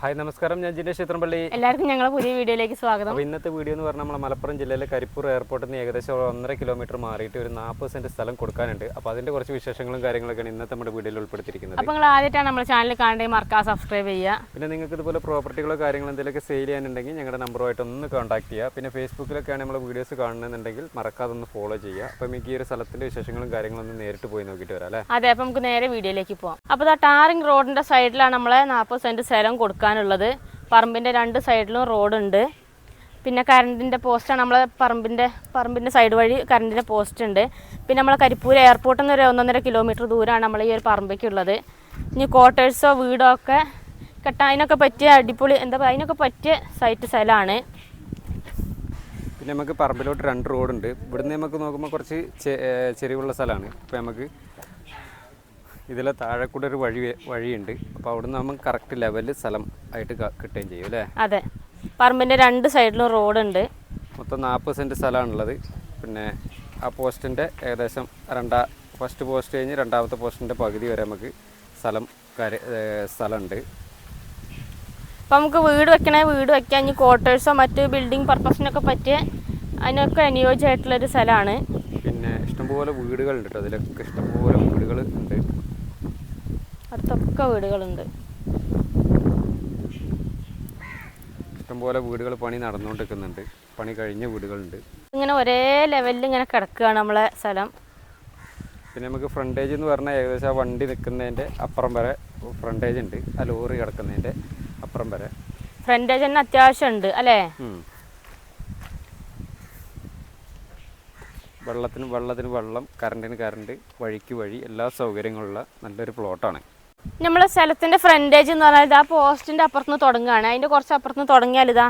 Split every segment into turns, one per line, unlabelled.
Hi നമസ്കാരം. ഞാൻ ജിനേഷ് ചിത്രംപള്ളി
എല്ലാവർക്കും ഞങ്ങളെ പുതിയ വീഡിയോയിലേക്ക് സ്വാഗതം.
അപ്പോൾ ഇന്നത്തെ വീഡിയോ എന്ന് പറഞ്ഞാൽ നമ്മൾ മലപ്പുറം ജില്ലയിലെ കരിപ്പൂർ എയർപോർട്ടിൽ നിന്ന് ഏകദേശം ഒന്നര കിലോമീറ്റർ മാറിയിട്ട് ഒരു നാൽപ്പത് സെന്റ് സ്ഥലം കൊടുക്കാനുണ്ട്. അപ്പോൾ അതിന്റെ കുറച്ച് വിശേഷങ്ങളും കാര്യങ്ങളൊക്കെയാണ് ഇന്നത്തെ നമ്മുടെ വീഡിയോയിൽ ഉൾപ്പെടുത്തിയിരിക്കുന്നത്.
അപ്പോൾ നിങ്ങൾ ആദ്യമായിട്ടാണ് നമ്മുടെ ചാനൽ കാണേണ്ടത് മറക്കാതെ സബ്സ്ക്രൈബ് ചെയ്യുക.
പിന്നെ നിങ്ങൾക്ക് ഇതുപോലെ പ്രോപ്പർട്ടികളോ കാര്യങ്ങളോ എന്തെങ്കിലുമൊക്കെ സെയിൽ ചെയ്യാനുണ്ടെങ്കിൽ ഞങ്ങളുടെ നമ്പറുമായിട്ട് ഒന്ന് കോൺടാക്ട് ചെയ്യുക. പിന്നെ ഫേസ്ബുക്കിലൊക്കെയാണ് നമ്മൾ വീഡിയോസ് കാണുന്നുണ്ടെങ്കിൽ മറക്കാതെ ഒന്ന് ഫോളോ ചെയ്യുക. അപ്പോൾ നമുക്ക് ഈ ഒരു സ്ഥലത്തിന്റെ വിശേഷങ്ങളും കാര്യങ്ങളും ഒന്ന് നേരിട്ട് പോയി നോക്കിയിട്ട് വരാം അല്ലേ?
അതെ അപ്പോൾ നമുക്ക് നേരെ വീഡിയോയിലേക്ക് പോകാം അപ്പോൾ ടാറിംഗ് റോഡിന്റെ സൈഡിലാണ് നമ്മളെ നാൽപ്പത് സെന്റ് സ്ഥലം കൊടുക്കാനുള്ളത്. പറമ്പിന്റെ രണ്ട് സൈഡിലും റോഡുണ്ട്. പിന്നെ കറണ്ടിന്റെ പോസ്റ്റാണ് നമ്മളെ പറമ്പിന്റെ പറമ്പിന്റെ സൈഡ് വഴി കറണ്ടിന്റെ പോസ്റ്റ് ഉണ്ട്. പിന്നെ നമ്മളെ കരിപ്പൂർ എയർപോർട്ടിൽ നിന്ന് ഒരു ഒന്നൊന്നര കിലോമീറ്റർ ദൂരമാണ് നമ്മൾ ഈ ഒരു പറമ്പേക്കുള്ളത്. ഇനി ക്വാർട്ടേഴ്സോ വീടോ ഒക്കെ കെട്ടാൻ അതിനൊക്കെ പറ്റിയ അടിപൊളി എന്താ പറയുക അതിനൊക്കെ പറ്റിയ സൈറ്റ് സ്ഥലമാണ്
പിന്നെ നമുക്ക് പറമ്പിലോട്ട് രണ്ട് റോഡുണ്ട് ഇവിടുന്ന് നമുക്ക് നോക്കുമ്പോൾ കുറച്ച് ചെരിവുള്ള സ്ഥലമാണ് ഇപ്പോൾ നമുക്ക് ഇതിലെ താഴെ കൂടെ ഒരു വഴി വഴിയുണ്ട്. അപ്പോൾ നിന്ന് നമുക്ക് കറക്റ്റ് ലെവലിൽ സ്ഥലം ആയിട്ട് കിട്ടുകയും ചെയ്യും അല്ലേ?
അതെ. പറമ്പിന്റെ രണ്ട് സൈഡിലും റോഡുണ്ട്
മൊത്തം നാൽപ്പത് സെന്റ് സ്ഥലമാണുള്ളത് പിന്നെ ആ പോസ്റ്റിന്റെ ഏകദേശം രണ്ടാ ഫസ്റ്റ് പോസ്റ്റ് കഴിഞ്ഞ് രണ്ടാമത്തെ പോസ്റ്റിന്റെ പകുതി വരെ നമുക്ക് സ്ഥലം സ്ഥലമുണ്ട്.
അപ്പോൾ നമുക്ക് വീട് വെക്കണേ വീട് വെക്കാൻ ഇനി ക്വാർട്ടേഴ്സോ മറ്റ് ബിൽഡിംഗ് പർപ്പസിനൊക്കെ പറ്റിയ അതിനൊക്കെ അനുയോജ്യമായിട്ടുള്ളൊരു സ്ഥലമാണ്.
പിന്നെ ഇഷ്ടംപോലെ വീടുകളുണ്ട് കേട്ടോ. അതിലൊക്കെ ഇഷ്ടംപോലെ വീടുകൾ ഉണ്ട്.
അടുത്തൊക്കെ വീടുകളുണ്ട്.
ഇഷ്ടംപോലെ വീടുകൾ പണി നടന്നുകൊണ്ടിരിക്കുന്നുണ്ട്. പണി കഴിഞ്ഞ വീടുകളുണ്ട്.
ഇങ്ങനെ ഒരേ ലെവലിൽ ഇങ്ങനെ കിടക്കുകയാണ് നമ്മളെ സ്ഥലം.
പിന്നെ നമുക്ക് ഫ്രണ്ടേജ് എന്ന് പറഞ്ഞാൽ ഏകദേശം ആ വണ്ടി നിൽക്കുന്നതിന്റെ അപ്പുറം വരെ ഫ്രണ്ടേജ് ഉണ്ട്. ആ ലോറി കിടക്കുന്നതിന്റെ അപ്പുറം വരെ.
ഫ്രണ്ടേജ് തന്നെ അത്യാവശ്യം ഉണ്ട് അല്ലേ?
ഉം. വെള്ളത്തിന് വെള്ളത്തിന് വെള്ളം കറണ്ടിന് കറണ്ട് വഴിക്ക് വഴി എല്ലാ സൗകര്യങ്ങളുള്ള നല്ലൊരു പ്ലോട്ടാണ്
നമ്മളെ സ്ഥലത്തിന്റെ ഫ്രണ്ടേജ് എന്ന് പറഞ്ഞാൽ ഇതാ പോസ്റ്റിന്റെ അപ്പുറത്തുനിന്ന് തുടങ്ങുകയാണ്. അതിന്റെ കുറച്ച് അപ്പുറത്തുനിന്ന് തുടങ്ങിയാൽ ഇതാ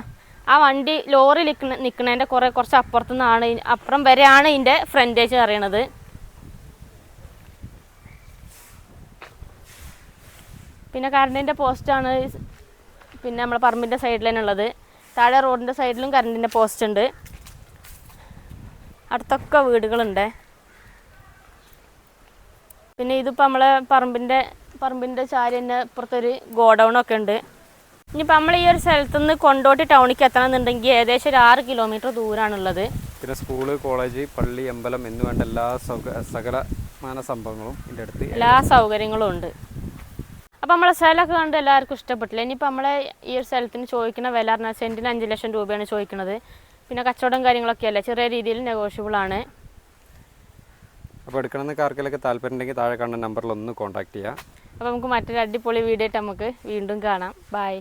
ആ വണ്ടി ലോറി നിൽക്കുന്ന നിൽക്കുന്നതിന്റെ കുറേ കുറച്ച് അപ്പുറത്തുനിന്നാണ് അപ്പുറം വരെയാണ് ഇതിന്റെ ഫ്രണ്ടേജ് പറയണത് പിന്നെ കറണ്ടിന്റെ പോസ്റ്റാണ് പിന്നെ നമ്മളെ പറമ്പിന്റെ സൈഡിൽ തന്നെ ഉള്ളത്. താഴെ റോഡിന്റെ സൈഡിലും കറണ്ടിന്റെ പോസ്റ്റ് ഉണ്ട്. അടുത്തൊക്കെ വീടുകളുണ്ട്. പിന്നെ ഇതിപ്പോൾ നമ്മളെ പറമ്പിന്റെ പറമ്പിന്റെ ചാരി തന്നെ ഇപ്പുറത്തൊരു ഗോഡൗൺ ഒക്കെ ഉണ്ട്. ഇനിയിപ്പോൾ നമ്മൾ ഈ ഒരു സ്ഥലത്തുനിന്ന് കൊണ്ടോട്ടി ടൗണിലേക്ക് എത്തണമെന്നുണ്ടെങ്കിൽ ഏകദേശം ഒരു ആറ് കിലോമീറ്റർ ദൂരമാണുള്ളത്
പിന്നെ സ്കൂൾ കോളേജ് പള്ളി അമ്പലം എന്ന് വേണ്ട എല്ലാ സൗക സകലമാന സംഭവങ്ങളും ഇതിന്റെ അടുത്ത്
എല്ലാ സൗകര്യങ്ങളും ഉണ്ട്. അപ്പോൾ നമ്മളെ സ്ഥലമൊക്കെ കണ്ട് എല്ലാവർക്കും ഇഷ്ടപ്പെട്ടില്ല? ഇനിയിപ്പോൾ നമ്മളെ ഈ ഒരു സ്ഥലത്തിന് ചോദിക്കുന്ന വില പറഞ്ഞാൽ സെന്റിന് അഞ്ച് ലക്ഷം രൂപയാണ് ചോദിക്കുന്നത് പിന്നെ കച്ചവടം കാര്യങ്ങളൊക്കെ അല്ല? ചെറിയ രീതിയിൽ നെഗോഷ്യബിൾ ആണ്.
അപ്പോൾ എടുക്കണമെന്ന് ആർക്കെങ്കിലൊക്കെ താല്പര്യം ഉണ്ടെങ്കിൽ താഴെ കാണുന്ന നമ്പറിൽ ഒന്ന് കോൺടാക്ട് ചെയ്യുക
അപ്പോൾ നമുക്ക് മറ്റൊരു അടിപൊളി വീഡിയോ ആയിട്ട് നമുക്ക് വീണ്ടും കാണാം. ബൈ